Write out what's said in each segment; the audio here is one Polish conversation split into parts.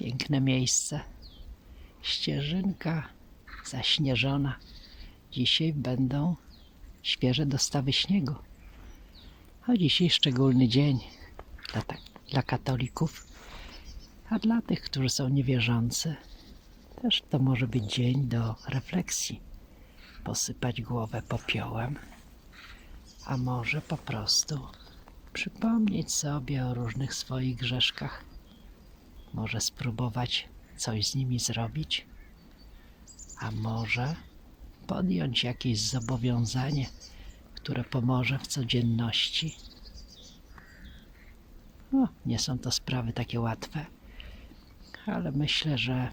Piękne miejsce. Ścieżynka zaśnieżona. Dzisiaj będą świeże dostawy śniegu. A dzisiaj szczególny dzień dla, tak, dla katolików, a dla tych, którzy są niewierzący, też to może być dzień do refleksji. Posypać głowę popiołem, a może po prostu przypomnieć sobie o różnych swoich grzeszkach. Może spróbować coś z nimi zrobić, a może podjąć jakieś zobowiązanie, które pomoże w codzienności. No, nie są to sprawy takie łatwe, ale myślę, że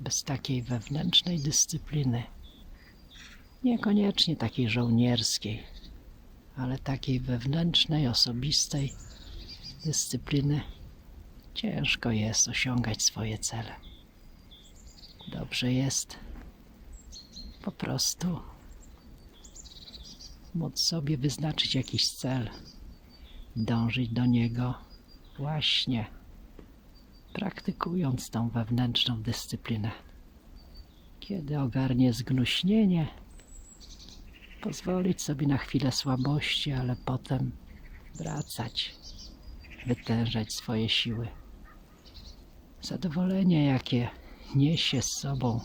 bez takiej wewnętrznej dyscypliny, niekoniecznie takiej żołnierskiej, ale takiej wewnętrznej, osobistej dyscypliny, ciężko jest osiągać swoje cele. Dobrze jest po prostu móc sobie wyznaczyć jakiś cel, dążyć do niego właśnie praktykując tą wewnętrzną dyscyplinę. Kiedy ogarnie zgnuśnienie, pozwolić sobie na chwilę słabości, ale potem wracać, wytężać swoje siły. Zadowolenie, jakie niesie z sobą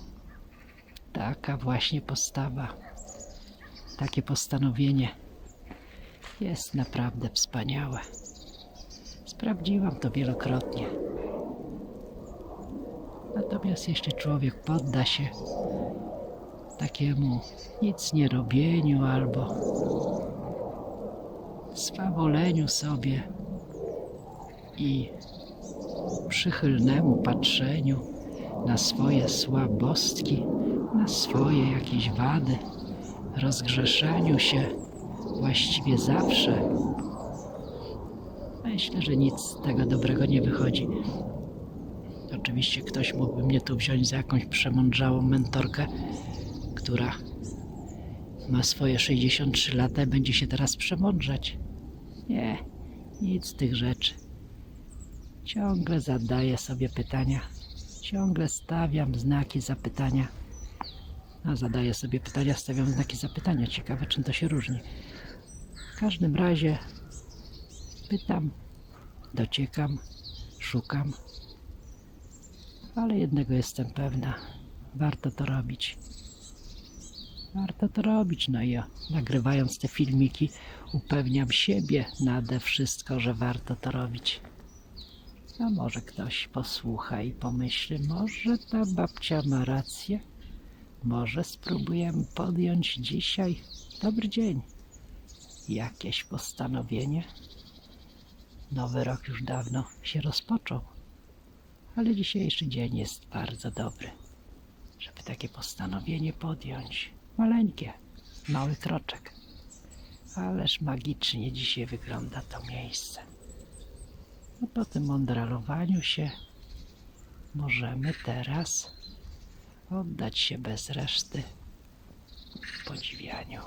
taka właśnie postawa, takie postanowienie jest naprawdę wspaniałe. Sprawdziłam to wielokrotnie. Natomiast jeśli człowiek podda się takiemu nic nie robieniu albo swawoleniu sobie i przychylnemu patrzeniu na swoje słabostki, na swoje jakieś wady, rozgrzeszaniu się właściwie zawsze. Myślę, że nic z tego dobrego nie wychodzi. Oczywiście ktoś mógłby mnie tu wziąć za jakąś przemądrzałą mentorkę, która ma swoje 63 lata i będzie się teraz przemądrzać. Nie, nic z tych rzeczy. Ciągle zadaję sobie pytania, ciągle stawiam znaki zapytania. A zadaję sobie pytania, stawiam znaki zapytania. Ciekawe, czym to się różni. W każdym razie pytam, dociekam, szukam, ale jednego jestem pewna. Warto to robić. Warto to robić. No i o, nagrywając te filmiki, upewniam siebie nade wszystko, że warto to robić. A może ktoś posłucha i pomyśli, może ta babcia ma rację? Może spróbujemy podjąć dzisiaj dobry dzień. Jakieś postanowienie? Nowy rok już dawno się rozpoczął, ale dzisiejszy dzień jest bardzo dobry, żeby takie postanowienie podjąć. Maleńkie, mały kroczek. Ależ magicznie dzisiaj wygląda to miejsce. No po tym mądralowaniu się możemy teraz oddać się bez reszty podziwianiu